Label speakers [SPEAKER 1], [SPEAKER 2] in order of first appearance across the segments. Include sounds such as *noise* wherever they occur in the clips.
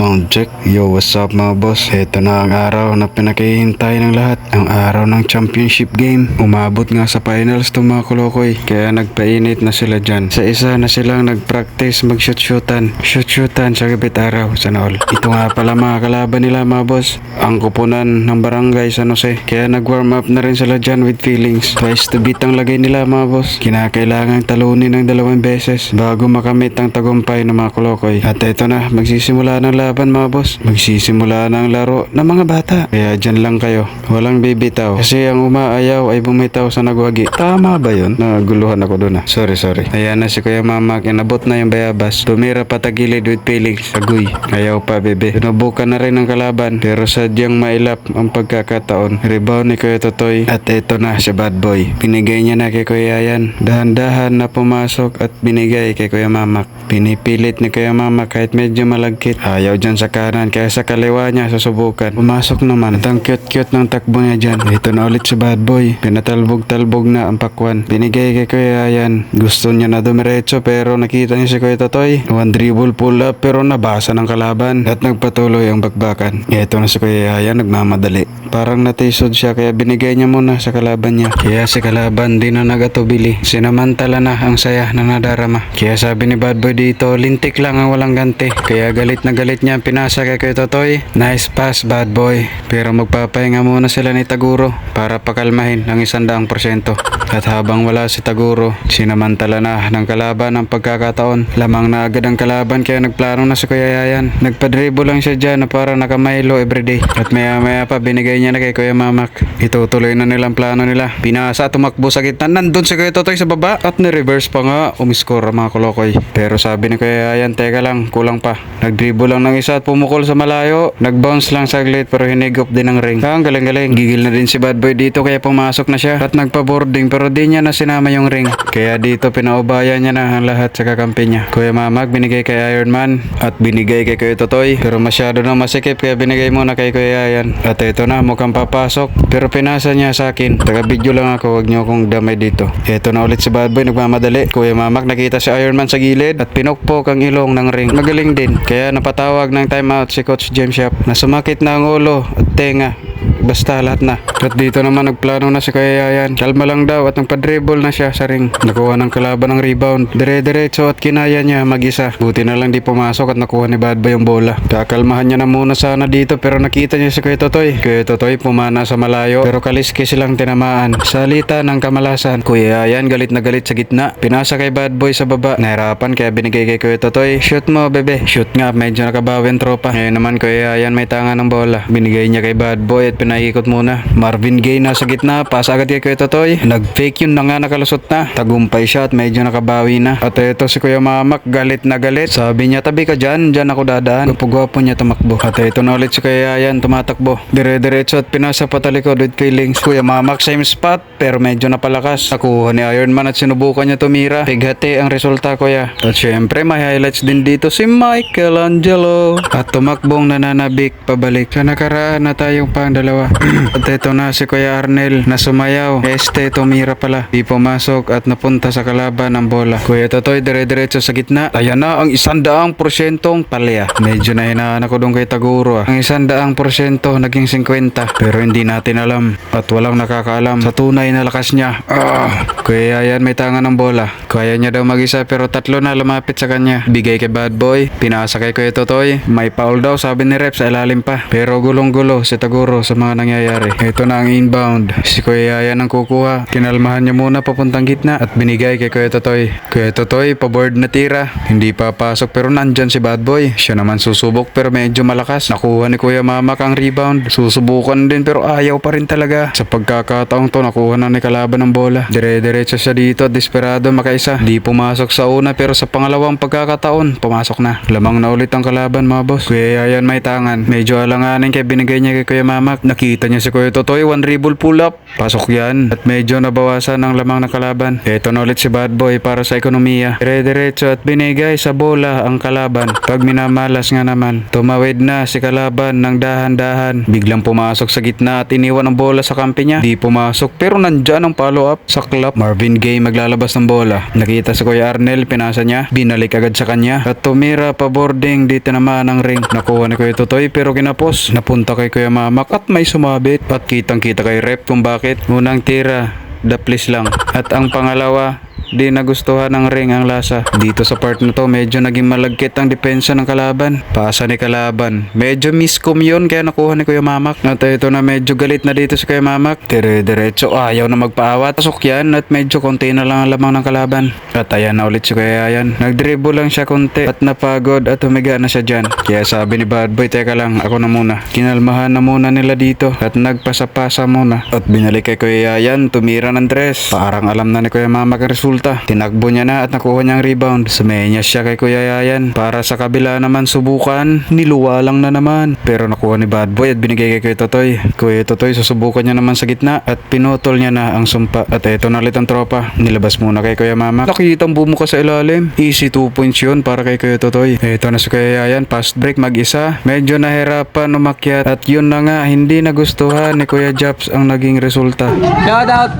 [SPEAKER 1] Sound check. Yo, what's up mga boss? Ito na ang araw na pinakihintay ng lahat. Ang araw ng championship game. Umabot nga sa finals to mga kulokoy. Kaya nagpainit na sila dyan. Sa isa na silang nag-practice mag-shoot-shootan. Shoot-shootan sa gabit araw. Sana all. Ito nga pala mga kalaban nila mga boss. Ang kupunan ng barangay San Jose. Kaya nag-warm up na rin sila dyan with feelings. Twice to beat ang lagay nila mga boss. Kinakailangan talunin ng dalawang beses bago makamit ang tagumpay ng mga kulokoy. At ito na, magsisimula ng laban mga boss. Magsisimula ng laro ng mga bata. Kaya dyan lang kayo. Walang bibitaw. Kasi ang umaayaw ay bumitaw sa nagwagi. Tama ba yun? Naguluhan ako doon ah. Sorry, sorry. Ayan na si Kuya Mama. Kinabot na yung bayabas. Tumira patagilid with feelings. Agoy. Ayaw pa bebe. Sinubukan na rin ang kalaban. Pero sadyang mailap ang pagkakataon. Rebound ni Kuya Totoy. At ito na si Bad Boy. Binigay niya na kay Kuya Yan. Dahan-dahan na pumasok at binigay kay Kuya Mamak. Pinipilit ni Kuya Mama kahit medyo malagkit. Ayaw dyan sa kanan kaya sa kaliwa niya susubukan. Pumasok naman. At ang cute-cute ng takbo niya dyan. Ito na ulit si Bad Boy. Pinatalbog-talbog na ang pakwan. Binigay kay Kuya Yan. Gusto niya na dumiretso pero nakita niya si Kuya Totoy. One dribble pull up pero nabasa ng kalaban at nagpatuloy ang bakbakan. Ito na si Kuya Yan nagmamadali. Parang natisod siya kaya binigay niya muna sa kalaban niya. Kaya si kalaban di na nagatubili. Sinamantala na ang saya na nadarama. Kaya sabi ni Bad Boy dito, lintik lang ang walang ganti. Kaya galit na galit niya ang pinasa kay Kuya Totoy. Nice pass Bad Boy. Pero magpapahinga muna sila ni Taguro para pakalmahin ang isandaang porsyento. At habang wala si Taguro, sinamantala na ng kalaban ang pagkakataon. Lamang na agad ang kalaban kaya nagplano na si Kuya Yayan. Nagpadribo lang siya dyan na para nakamaylo everyday. At maya maya pa binigay niya na kay Kuya Mamak. Itutuloy na nilang plano nila. Pinasa tumakbo sa gitna. Nandun si Kuya Totoy sa baba. At ni-reverse pa nga. Umiskor ang mga kolokoy. Pero sabi ni Kuya Yayan, teka lang, kulang pa. Nagdribo lang ng isa at pumukol sa malayo. Nag-bounce lang saglit pero hinigop din ng ring. Ah, ang galing-galing. Gigil na din si Bad Boy dito kaya pumasok na siya. At nagpa-boarding pero di niya na sinama yung ring. *laughs* Kaya dito pinaubayan niya na ang lahat sa kakampi niya. Kuya Mamag binigay kay Iron Man at binigay kay Kuya Totoy. Pero masyado na masikip kaya binigay muna kay Kuya Yayan. At ito na mukhang papasok. Pero pinasa niya sa akin. Taga-video lang ako. Huwag niyo akong damay dito. Ito na ulit si Bad Boy nagmamadali. Kuya Mamag nakita si Iron Man sa gilid at pinukpok ang ilong ng ring. Magaling din. Kaya napatawag ng timeout si Coach James Shop na sumakit na ang ulo at tenga. Basta lahat na. At dito naman nagplano na si Kuya Yayan. Kalma lang daw at nagpa-dribble na siya sa ring. Nakuha ng kalaban ng rebound. Dire-diretso at kinaya niya mag-isa. Buti na lang di pumasok at nakuha ni Bad Boy yung bola. Kakalmahan niya na muna sana dito pero nakita niya si Kuya Totoy. Kuya Totoy pumana sa malayo pero kaliski silang tinamaan. Salita ng kamalasan. Kuya Yayan galit na galit sa gitna. Pinasa kay Bad Boy sa baba. Nahirapan kaya binigay kay Kuya Totoy. Shoot mo bebe. Shoot nga medyo nakabawi tropa. Ngayon naman Kuya Yayan may tanga ng bola. Binigay niya kay Bad Boy at pinaikot muna. Marvin Gaye na sa gitna. Pasa agad kay Kuya Totoy. Nag-fake yun na nga nakalusot na. Tagumpay siya at medyo nakabawi na. At ito si Kuya Mamak galit na galit. Sabi niya tabi ka dyan. Dyan ako dadaan. Gwapo-gwapo niya tumakbo. At ito na ulit si Kuya Yayan tumatakbo. Dire-diretso at pinasa patalikod with feelings. Kuya Mamak same spot pero medyo napalakas. Nakuha ni Iron Man at sinubukan niya tumira. Pighati ang resulta kuya. At syempre may highlights din dito si Michelangelo. At tumakbong nananabik pabalik. Sa nakaraan na tayong pang dalawa. *clears throat* at ito na si Kuya Arnel na sumayaw. Este tumira pala. Di pumasok at napunta sa kalaban ang bola. Kuya Totoy dire-diretso sa gitna. Ayan na ang isandaang porsyentong palya. Medyo na hinaan ako doon kay Taguro ah. Ang isandaang porsyento naging 50. Pero hindi natin alam. At walang nakakaalam sa tunay na lakas niya. Ah, Kuya Yayan may tanga ng bola. Kaya niya daw mag-isa pero tatlo na lumapit sa kanya. Bigay kay Bad Boy. Pinasa kay Kuya Totoy. May foul daw sabi ni Rep sa ilalim pa. Pero gulong-gulo si Taguro sa mga nangyayari. Ito na ang inbound. Si Kuya Yayan ang kukuha. Kinalmahan niya muna papuntang gitna at binigay kay Kuya Totoy. Kuya Totoy, paboard na tira. Hindi papasok pero nandyan si Bad Boy. Siya naman susubok pero medyo malakas. Nakuha ni Kuya Mamak ang rebound. Susubukan din pero ayaw pa rin talaga. Sa pagkakataong to, nakuha na ni kalaban ng bola. Dire-diretso siya dito at desperado makaisa. Di pumasok sa una pero sa pangalawang pagkakataon, pumasok na. Lamang na ulit ang kalaban mga boss. Kuya Yayan may tangan. Medyo alanganin kaya binigay niya kay Kuya Nakita niya si Kuya Totoy, one dribble pull up. Pasok yan. At medyo nabawasan ang lamang ng kalaban. Ito na ulit si Bad Boy para sa ekonomiya. Dire-diretso at binigay sa bola ang kalaban. Pag minamalas nga naman, tumawid na si kalaban ng dahan-dahan. Biglang pumasok sa gitna at iniwan ang bola sa kampi niya. Di pumasok pero nandyan ang follow-up sa club. Marvin Gaye maglalabas ng bola. Nakita si Kuya Arnel, pinasa niya. Binalik agad sa kanya. At tumira pa boarding dito naman ang ring. Nakuha ni Kuya Totoy pero kinapos. Napunta kay Kuya Mamak at may sumabit. At kitang kita kay Rep kung bakit. Unang tira, daplis lang. At ang pangalawa, Di nagustuhan ng ring ang lasa. Dito sa part na to, medyo naging malagkit ang depensa ng kalaban. Pasa ni kalaban. Medyo miscom yun, kaya nakuha ni Kuya Mamak. At ito na medyo galit na dito si Kuya Mamak. Dire-diretso, ayaw na magpaawat. Pasok yan at medyo konti na lang ang lamang ng kalaban. At ayan na ulit si Kuya Ayan. Nagdribble lang siya konti at napagod at humiga na siya dyan. Kaya sabi ni Bad Boy, teka lang, ako na muna. Kinalmahan na muna nila dito at nagpasa-pasa muna. At binalik kay Kuya Ayan, tumira ng dress. Parang alam na ni Kuya Mamak ang resulta. Tinakbo niya na at nakuha niyang rebound. Sumenyas siya kay Kuya Yayan. Para sa kabila naman subukan, niluwa lang na naman. Pero nakuha ni Bad Boy at binigay kay Kuya Totoy. Kuya Totoy susubukan niya naman sa gitna at pinutol niya na ang sumpa. At eto na ulit ang tropa. Nilabas muna kay Kuya Mama. Nakikitang bumuka sa ilalim. Easy 2 points yun para kay Kuya Totoy. Eto na si Kuya Yayan. Fast break mag-isa. Medyo nahirapan umakyat. At yun na nga, hindi nagustuhan ni Kuya Japs ang naging resulta.
[SPEAKER 2] Shout out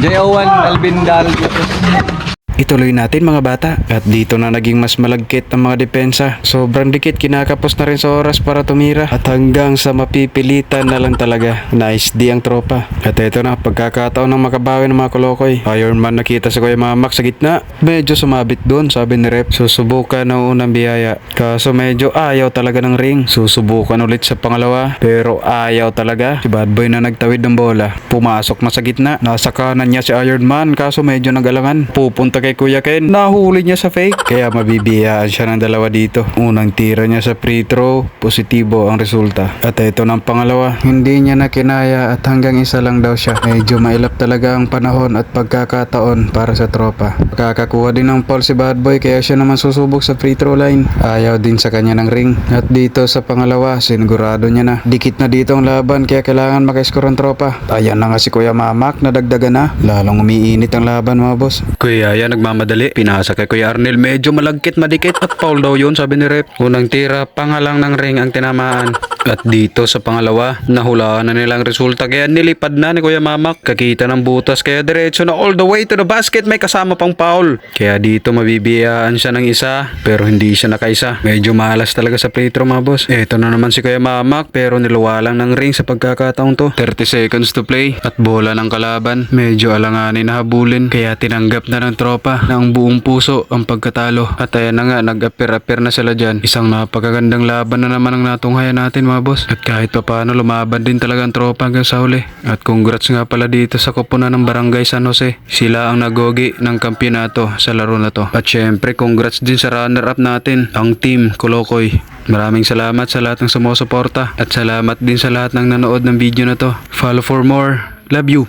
[SPEAKER 2] JO1 Alvin Dal.
[SPEAKER 1] Ituloy natin mga bata. At dito na naging mas malagkit ang mga depensa. Sobrang dikit, kinakapos na rin sa oras para tumira. At hanggang sa mapipilitan na lang talaga. Nice D ang tropa. At ito na, pagkakataon ng makabawi ng mga kolokoy. Iron Man nakita sa Kuya Mamak sa gitna. Medyo sumabit doon, sabi ni Rep. Susubukan ng unang biyaya. Kaso medyo ayaw talaga ng ring. Susubukan ulit sa pangalawa. Pero ayaw talaga. Si Bad Boy na nagtawid ng bola. Pumasok na sa gitna. Nasa kanan niya si Iron Man. Kaso medyo nagalangan. Pupunta kay Kuya Ken. Nahuli niya sa fake. Kaya mabibiyaan siya ng dalawa dito. Unang tira niya sa free throw. Positibo ang resulta. At ito ng pangalawa. Hindi niya na kinaya at hanggang isa lang daw siya. Medyo mailap talaga ang panahon at pagkakataon para sa tropa. Kakakuha din ng foul si Bad Boy kaya siya naman susubok sa free throw line. Ayaw din sa kanya ng ring. At dito sa pangalawa, sinigurado niya na. Dikit na dito ang laban kaya kailangan makiscore ang tropa. Ayan na nga si Kuya Mamak, nadagdagan na. Lalong umiinit ang laban mga boss. Kuya yan nagmamadali. Pinasa kay Kuya Arnel. Medyo malagkit, madikit at foul daw yun sabi ni Rep. Unang tira, pangalang ng ring ang tinamaan. At dito sa pangalawa, nahulaan na nilang resulta kaya nilipad na ni Kuya Mamak. Kakita ng butas kaya diretso na all the way to the basket may kasama pang foul. Kaya dito mabibiyaan siya ng isa pero hindi siya nakaisa. Medyo malas talaga sa free throw mga boss. Eto na naman si Kuya Mamak pero niluwa lang ng ring sa pagkakataong to. 30 seconds to play at bola ng kalaban. Medyo alanganin na habulin kaya tinanggap na ng tropa ng buong puso ang pagkatalo. At ayan na nga, nag-appear-appear na sila dyan. Isang napakagandang laban na naman ang natunghayan natin mga boss. At kahit pa paano lumaban din talaga ang tropa hanggang sa huli. At congrats nga pala dito sa koponan ng Barangay San Jose. Sila ang nagogi ng kampyonato sa laro na to. At syempre, congrats din sa runner-up natin, ang team Kolokoy. Maraming salamat sa lahat ng sumusuporta at salamat din sa lahat ng nanood ng video na to. Follow for more. Love you.